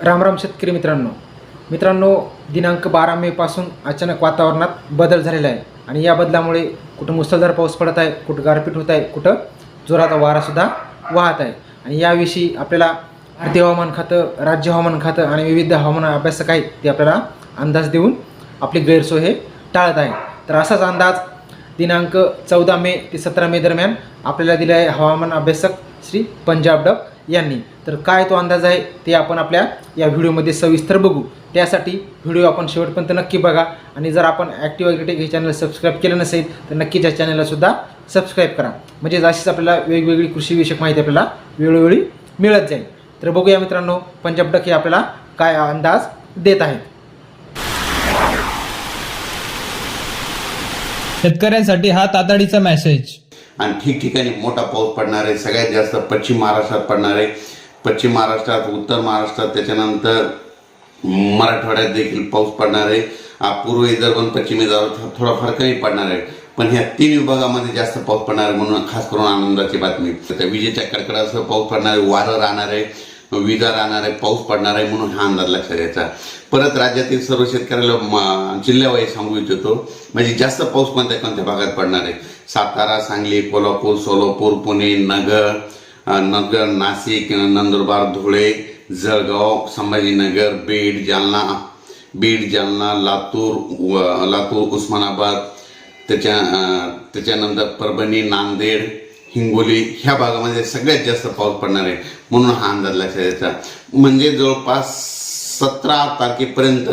राम राम शेतकरी मित्रांनो. मित्रांनो दिनांक बारा मेपासून अचानक वातावरणात बदल झालेला आहे आणि या बदलामुळे कुठं मुसळधार पाऊस पडत आहे कुठं गारपीट होत आहे कुठं जोराचा वारासुद्धा वाहत आहे. आणि याविषयी आपल्याला भारतीय हवामान खातं राज्य हवामान खातं आणि विविध हवामान अभ्यासक आहेत ते आपल्याला अंदाज देऊन आपली गैरसोय हे टाळत आहे. तर असाच अंदाज दिनांक चौदा मे ते सतरा मे दरम्यान आपल्याला दिला आहे हवामान अभ्यासक श्री पंजाब डक यांनी. तर काय तो अंदाज आहे ते आपण आपल्या या व्हिडिओमध्ये सविस्तर बघू. त्यासाठी व्हिडिओ आपण शेवटपर्यंत नक्की बघा. आणि जर आपण ॲक्टिव्ह ॲग्रिटेक हे चॅनल सबस्क्राईब केलं नसेल तर नक्कीच या चॅनलला सुद्धा सबस्क्राईब करा. म्हणजे अशीच आपल्याला वेगवेगळी कृषीविषयक माहिती आपल्याला वेळोवेळी मिळत जाईल. तर बघूया मित्रांनो पंजाब डक हे आपल्याला काय अंदाज देत आहेत. शेतकऱ्यांसाठी हा तातडीचा मेसेज आणि ठिकठिकाणी मोठा पाऊस पडणार आहे सगळ्यात जास्त पश्चिम महाराष्ट्रात पडणार आहे. पश्चिम महाराष्ट्रात उत्तर महाराष्ट्रात त्याच्यानंतर मराठवाड्यात देखील पाऊस पडणार आहे. पूर्व विदर्भ आणि पश्चिम विदर्भात थोडाफार कमी पडणार आहे. पण ह्या तीन विभागामध्ये जास्त पाऊस पडणार आहे म्हणून खास करून आनंदाची बातमी. त्या विजेच्या कडकडासह पाऊस पडणार आहे वारं राहणार आहे विजा राहणार आहे पाऊस पडणार आहे म्हणून हा अंदाज लक्षात घ्यायचा परत राज्यातील सर्व शेतकऱ्याला म- जिल्ह्यावाईज सांगू इच्छितो म्हणजे जास्त पाऊस कोणत्या कोणत्या भागात पडणार आहे? सातारा सांगली कोल्हापूर सोलापूर पुणे नगर नगर नाशिक नंदुरबार धुळे जळगाव संभाजीनगर बीड जालना. बीड जालना लातूर लातूर उस्मानाबाद त्याच्या त्याच्यानंतर परभणी नांदेड हिंगोली ह्या भागामध्ये सगळ्यात जास्त पाऊस पडणार आहे म्हणून हा अंदाज लक्षात यायचा म्हणजे जवळपास सतरा तारखेपर्यंत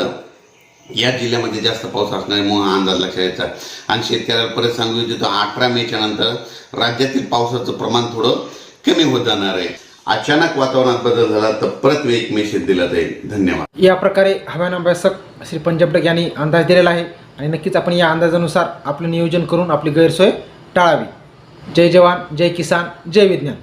या जिल्ह्यामध्ये जास्त पाऊस असणार आहे म्हणून हा अंदाज लक्षात यायचा आणि शेतकऱ्याला परत सांगू इच्छितो अठरा मेच्या नंतर राज्यातील पावसाचं प्रमाण थोडं कमी होत जाणार आहे. अचानक वातावरणात बदल झाला तर परत एक मेसेज दिला जाईल. धन्यवाद. या प्रकारे हवामान अभ्यासक श्री पंजाब डक यांनी अंदाज दिलेला आहे आणि नक्कीच आपण या अंदाजानुसार आपलं नियोजन करून आपली गैरसोय टाळावी. जय जवान जय किसान जय विज्ञान.